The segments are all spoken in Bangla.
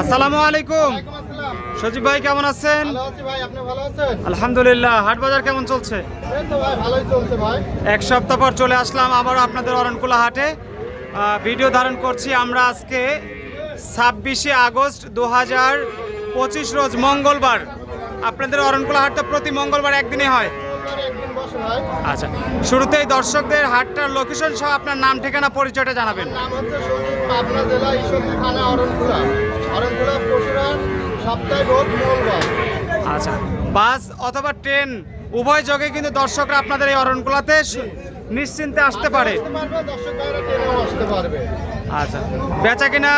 আসসালামু আলাইকুম। সজীব ভাই কেমন আছেন? আলহামদুলিল্লাহ। হাট বাজার কেমন চলছে? এক সপ্তাহ পর চলে আসলাম আবার আপনাদের অরণকুলা হাটে। ভিডিও ধারণ করছি আমরা আজকে ছাব্বিশে আগস্ট দু হাজার পঁচিশ রোজ মঙ্গলবার। আপনাদের অরণকুলা হাট তো প্রতি মঙ্গলবার একদিনে হয়। আচ্ছা শুরুতেই দর্শকদের হাটটার লোকেশন সহ আপনার নাম ঠিকানা পরিচয়টা জানাবেন। নাম হচ্ছে সজীব পাবনা জেলা ঈশ্বরদী থানা অরণখোলা অরণখোলা পশুরার সপ্তাহে রোজ মঙ্গলবার। আচ্ছা বাস অথবা ট্রেন উভয় যোগে কিন্তু দর্শকরা আপনাদের এই অরণকুলাতে নিশ্চিন্তে আসতে পারে। আচ্ছা বেচা কিনা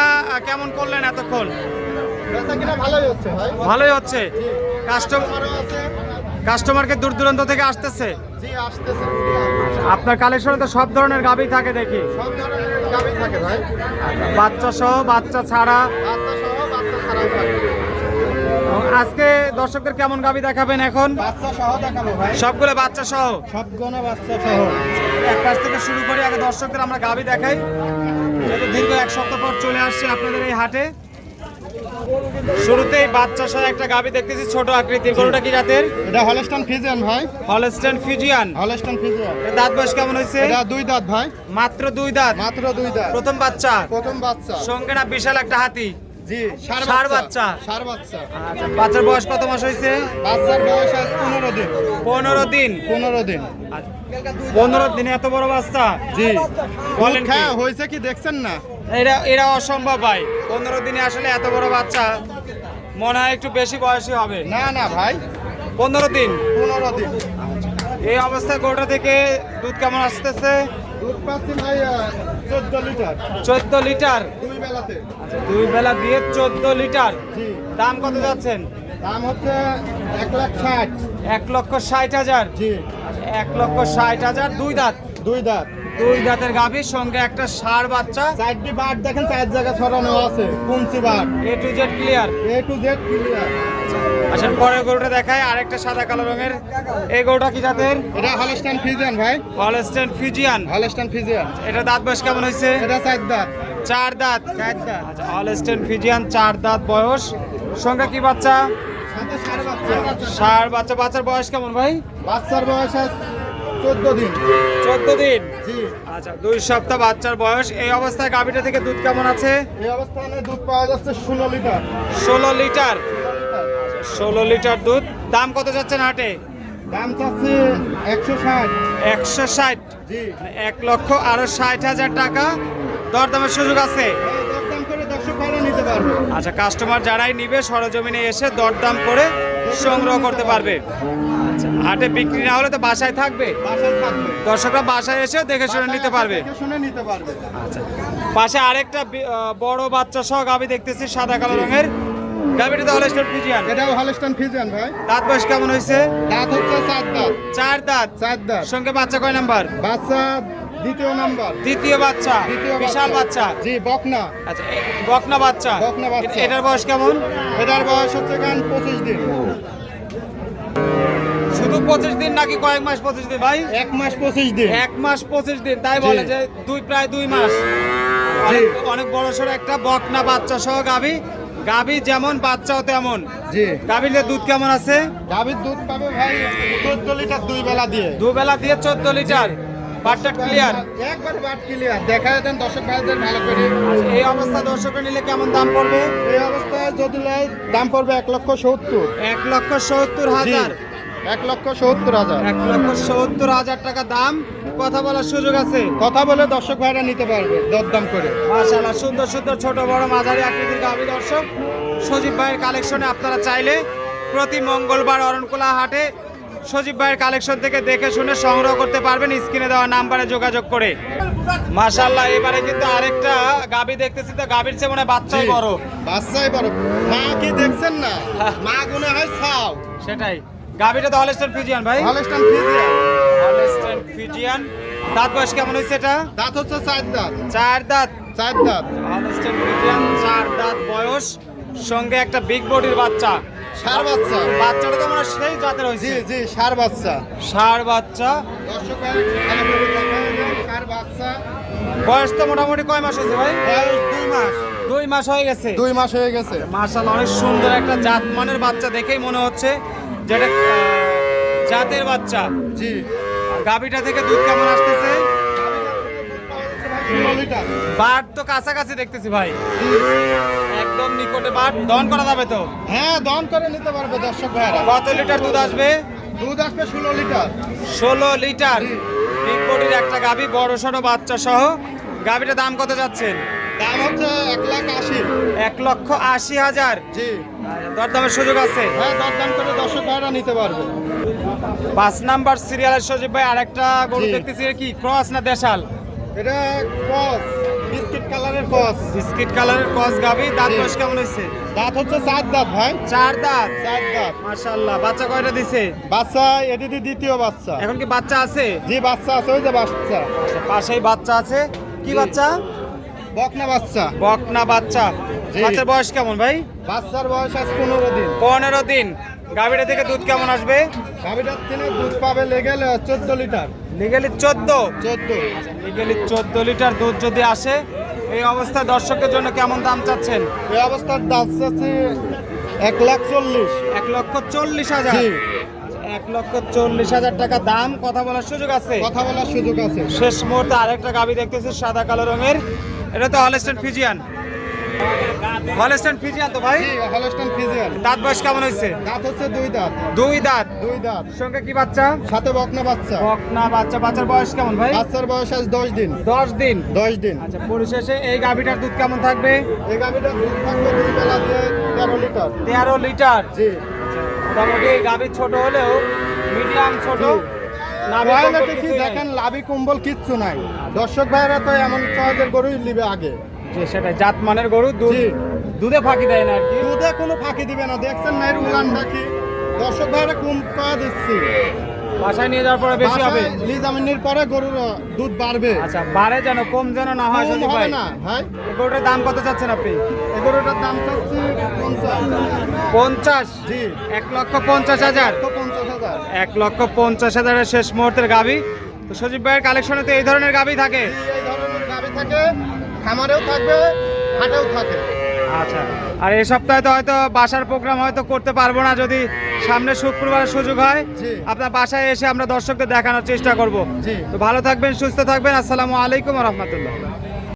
কেমন করলেন এতক্ষণ? ভালোই হচ্ছে কাস্টমার কাস্টমারকে দূর দূরান্ত থেকে আসতেছে? জি আসতেছে। আপনার কালেকশনে তো সব ধরনের গাবি থাকে দেখি। সব ধরনের গাবি থাকে ভাই। বাচ্চা সহ বাচ্চা ছাড়া। বাচ্চা সহ বাচ্চা ছাড়াও আজকে দর্শকদের কেমন গাবি দেখাবেন এখন? বাচ্চা সহ দেখাবো ভাই। সবগুলো বাচ্চা সহ? সবগুলো বাচ্চা সহ। এক পাশ থেকে শুরু করে আগে দর্শকদের আমরা গাবি দেখাই। দীর্ঘ এক সপ্তাহ পর চলে আসছে আপনাদের এই হাটে। শুরুতেই বাচ্চা সহ একটা গাবি দেখতেছি ছোট আকৃতির। গরুটা কি জাতের? এটা হলস্টান ফিজিয়ান ভাই। Holstein Friesian. Holstein Friesian. দাঁত বয়স কেমন হয়েছে? এটা দুই দাঁত ভাই। মাত্র দুই দাঁত। মাত্র দুই দাঁত। প্রথম বাচ্চা। প্রথম বাচ্চা। সঙ্গে না বিশাল একটা হাতি? জি বাচ্চা। বাচ্চা। আচ্ছা বাচ্চার বয়স কত মাস হয়েছে? বাচ্চার বয়স আজ পনেরো দিন। পনেরো দিন। পনেরো দিন। পনেরো দিনে এত বড় বাচ্চা? জি। বলেন হ্যাঁ হয়েছে কি দেখছেন না? এরা এরা অসম্ভব ভাই। পনেরো দিনে আসলে এত বড় বাচ্চা মনে হয় একটু বেশি বয়সী হবে। না না ভাই। পনেরো দিন? পনেরো দিন। এই অবস্থায় গোটা থেকে দুধ কেমন আসতেছে? দুধ পাচ্ছি ভাই চোদ্দ লিটার। চোদ্দ লিটার? দুই বেলাতে। আচ্ছা দুই বেলা দিয়ে চোদ্দ লিটার। দাম কত যাচ্ছেন? দাম হচ্ছে এক লাখ ষাট। এক লক্ষ ষাট হাজার। জি। এক লক্ষ ষাট হাজার দুই দাঁত। দুই দাঁত। দুই দাঁতের গাভীর সঙ্গে একটা ষাঁড় বাচ্চা। চারটি বার দেখেন চার জায়গা ছড়ানো আছে কুঞ্চি বার A to Z clear A to Z clear আসেন পরের গরুটা দেখায় আরেকটা সাদা কালো রঙের। এই গরুটা কি জাতের? এটা হলস্টান ফিজিয়ান ভাই। হলস্টেন ফিজিয়ান হলস্টান ফিজিয়ান এটা দাঁত বয়স কেমন হয়েছে? এটা চার দাঁত। চার দাঁত। চার দাঁত। আচ্ছা হলস্টেন ফিজিয়ান চার দাঁত বয়স। সঙ্গে কি বাচ্চা? ষাঁড় বাচ্চা। বাচ্চার বয়স কেমন ভাই? বাচ্চার বয়স চোদ্দ দিন। চোদ্দ দিন? জি। আচ্ছা দুই সপ্তাহ বাচ্চার বয়স। এই অবস্থায় গাভীটা থেকে দুধ কেমন আছে? এই অবস্থানে দুধ পাওয়া যাচ্ছে ষোলো লিটার। ষোলো লিটার? ষোলো লিটার। দুধ। দাম কত যাচ্ছেন হাটে? দাম চাচ্ছে একশো ষাট। একশো ষাট? জি। এক লক্ষ আরও ষাট হাজার টাকা। দরদামের সুযোগ আছে? পারবে আচ্ছা কাস্টমার যারাই নিবে সরজমিনে এসে দরদাম করে সংগ্রহ করতে পারবে। আচ্ছা। হাটে বিক্রি না হলে তো বাসায় থাকবে। বাসায় থাকবে। দর্শকরা বাসায় এসেও দেখে শুনে নিতে পারবে। শুনে নিতে পারবে। আচ্ছা। পাশে আরেকটা বড় বাচ্চা সহ গাবি দেখতেছি সাদা কালো রঙের। গাবিটা তো হলস্টেন ফিজিয়ান। এটাও হলস্টান ফিজিয়ান ভাই। দাঁত বয়স কেমন হয়েছে? দাঁত হচ্ছে চার দাঁত। চার দাঁত। চার দাঁত। সঙ্গে বাচ্চা কয় নাম্বার? বাচ্চা দ্বিতীয় নাম্বার। দ্বিতীয় বাচ্চা দ্বিতীয় বিশাল বাচ্চা। জি বকনা। আচ্ছা বকনা বাচ্চা। বকনা বাচ্চা। এটার বয়স কেমন? এটার বয়স হচ্ছে গান পঁচিশ দিন। শুধু পঁচিশ দিন নাকি কয়েক মাস পঁচিশ দিন? ভাই? এক মাস পঁচিশ দিন। এক মাস পঁচিশ দিন। তাই বলে যে দুই প্রায় দুই মাস। অনেক বড় সড়ো একটা বকনা বাচ্চা সহ গাভী। গাভী যেমন বাচ্চাও তেমন। জি। গাভীর দুধ কেমন আছে? গাভীর দুধ পাবে ভাই চোদ্দ লিটার দুই বেলা দিয়ে। দুবেলা দিয়ে চোদ্দ লিটার। বাটটা ক্লিয়ার একবার বাট ক্লিয়ার দেখা দেন দর্শক ভাইদের ভালো করে। এই অবস্থা দর্শকের নিলে কেমন দাম পড়বে? এই অবস্থায় যদি নেয় দাম পড়বে এক লক্ষ সত্তর। এক লক্ষ সত্তর হাজার। এক লক্ষ সত্তর হাজার। এক লক্ষ সত্তর হাজার টাকা দাম। কথা বলার সুযোগ আছে? কথা বলে দর্শক ভাইরা নিতে পারবে দরদাম করে। মাশাআল্লাহ সুন্দর সুন্দর ছোট বড় মাঝারি আকৃতির গাভী দর্শক। সজীব ভাইয়ের কালেকশনে আপনারা চাইলে প্রতি মঙ্গলবার অরণকুলা হাটে সজীব ভাইয়ের কালেকশন থেকে দেখে শুনে সংগ্রহ করতে পারবেন। স্ক্রিনে দেওয়া নাম্বারে যোগাযোগ করে। মাশাআল্লাহ এবারে কিন্তু আরেকটা গাভী দেখতেছি তো গাভীর চেয়ে মনে বাচ্চাই বড়। বাচ্চাই বড়। মা কি দেখছেন না? হ্যাঁ। মা গুনে হয় ছাও। সেটাই। গাভীটা তো হলস্টেন ফিজিয়ান ভাই। হলস্টান ফিজিয়ান হলস্টেন ফিজিয়ান দাঁত বয়স কেমন হয়েছে এটা? দাঁত হচ্ছে চার দাঁত। চার দাঁত। চার দাঁত। হলস্টেন ফিজিয়ান চার দাঁত বয়স। সঙ্গে একটা বিগ বডির বাচ্চা। সার বাচ্চা। বাচ্চাটা তো মানে সেই জাতের জি হয়েছে। জি সার বাচ্চা। ষাঁড় বাচ্চা। দর্শক সার বাচ্চা। বয়স তো মোটামুটি কয় মাস হয়েছে ভাই? বয়স দুই মাস। দুই মাস হয়ে গেছে। দুই মাস হয়ে গেছে। মার্শাল অনেক সুন্দর একটা জাত মানের বাচ্চা দেখেই মনে হচ্ছে যেটা জাতের বাচ্চা। জি। গাবিটা থেকে দুধ কেমন আসতেছে? বাট তো কাছাকাছি দেখতেছি ভাই। একদম নিকটে বাট দহন করা যাবে তো? হ্যাঁ দন করে নিতে পারবে দর্শক ভাইরা কত লিটার দুধ আসবে? দুধ আসবে ষোলো লিটার। ষোলো লিটার। বডির একটা গাবি বড় সড়ো বাচ্চা সহ। গাবিটার দাম কত যাচ্ছেন? দাম হচ্ছে এক লাখ আশি। এক লক্ষ আশি হাজার। জি। দরদামের সুযোগ আছে? হ্যাঁ দরদাম করে দর্শক ভাইরা নিতে পারবে। পাঁচ নাম্বার সিরিয়ালের সজীব ভাই আরেকটা গরু দেখতেছি কি ক্রস না দেশাল? এটা কস বিস্কিট কালারের কস। বিস্কিট কালারের ক্রস গাবি দাঁত। বয়স কেমন হয়েছে? দাঁত হচ্ছে চার দাঁত ভাই। চার দাঁত? চার দাঁত। মাশাআল্লাহ বাচ্চা কয়টা দিছে? বাচ্চা এদিকে দ্বিতীয় বাচ্চা। এখন কি বাচ্চা আছে? জি বাচ্চা আছে ওই যে বাচ্চা। আচ্ছা, পাশেই বাচ্চা আছে। কি। বাচ্চা? বকনা বাচ্চা। বকনা বাচ্চা। বাচ্চার বয়স কেমন ভাই? বাচ্চার বয়স আছে পনেরো দিন। পনেরো দিন। গাভীটা থেকে দুধ কেমন আসবে? গাভীটার দিনে দুধ পাবে লেগে চোদ্দ লিটার। লিগেলি চোদ্দ? চোদ্দ। লিগেলি চোদ্দ লিটার দুধ যদি আসে এই অবস্থায় দর্শকের জন্য কেমন দাম চাচ্ছেন? এই অবস্থার দাম আছে এক লাখ চল্লিশ। এক লক্ষ চল্লিশ হাজার? এক লক্ষ চল্লিশ হাজার টাকা দাম কথা বলার সুযোগ আছে? কথা বলার সুযোগ আছে। শেষ মুহূর্তে আরেকটা গাভী দেখতেছি সাদা কালো রঙের। এটা তো হলস্টেন ফিজিয়ান হলস্টেন ফিজিয়ান তো ভাই? হলস্টাইন ফিজিয়াল দাঁত বয়স কেমন হয়েছে? দাঁত হচ্ছে দুই দাঁত। দুই দাঁত? দুই দাঁত। সঙ্গে কি বাচ্চা? সাথে বকনা বাচ্চা। বকনা বাচ্চা। বাচ্চার বয়স কেমন ভাই? বাচ্চার বয়স আজ দশ দিন। দশ দিন? দশ দিন। আচ্ছা পরিশেষে এই গাভিটার দুধ কেমন থাকবে? এই গাভিটার দুধ থাকবে দুই বেলা দিয়ে তেরো লিটার। তেরো লিটার? জি। মোটামুটি গাভি ছোট হলেও মিডিয়াম ছোট দেখেন লাভি কম্বল কিচ্ছু নাই। দর্শক ভাইরা তো এমন সহজের গরুই নিবে আগে। যে সেটা জাত মানের গরু দুধ। দুধে ফাঁকি দেয় না আর কি। দুধে কোনো ফাঁকি দিবে না। দেখছেন না এর উলানটা কি দর্শক ভাইরা কম পাওয়া দিচ্ছি। বাসায় নিয়ে যাওয়ার পরে বেশি হবে। লিজামিনের পরে গরুর দুধ বাড়বে। আচ্ছা বাড়ে যেন কম যেন না হয় সন্দীপ ভাই। না ভাই। গরুটার দাম কত চাচ্ছেন আপনি? এই গরুটার দাম চাচ্ছি পঞ্চাশ। জি। এক লক্ষ পঞ্চাশ হাজার? তো এক লক্ষ পঞ্চাশ হাজারের শেষ মুহূর্তের গাভি। তো সজীব ভাইয়ের কালেকশনে তো এই ধরনের গাভি থাকে। এই ধরনের গাড়ি থাকে। খামারেও থাকবে হাটেও থাকে। আচ্ছা। আর এই সপ্তাহে তো হয়তো বাসার প্রোগ্রাম হয়তো করতে পারব না যদি সামনে শুক্রবার সুযোগ হয়। আপনার বাসায় এসে আমরা দর্শকদের দেখানোর চেষ্টা করব। তো ভালো থাকবেন সুস্থ থাকবেন। আসসালামু আলাইকুম রহমতুল্লাহ।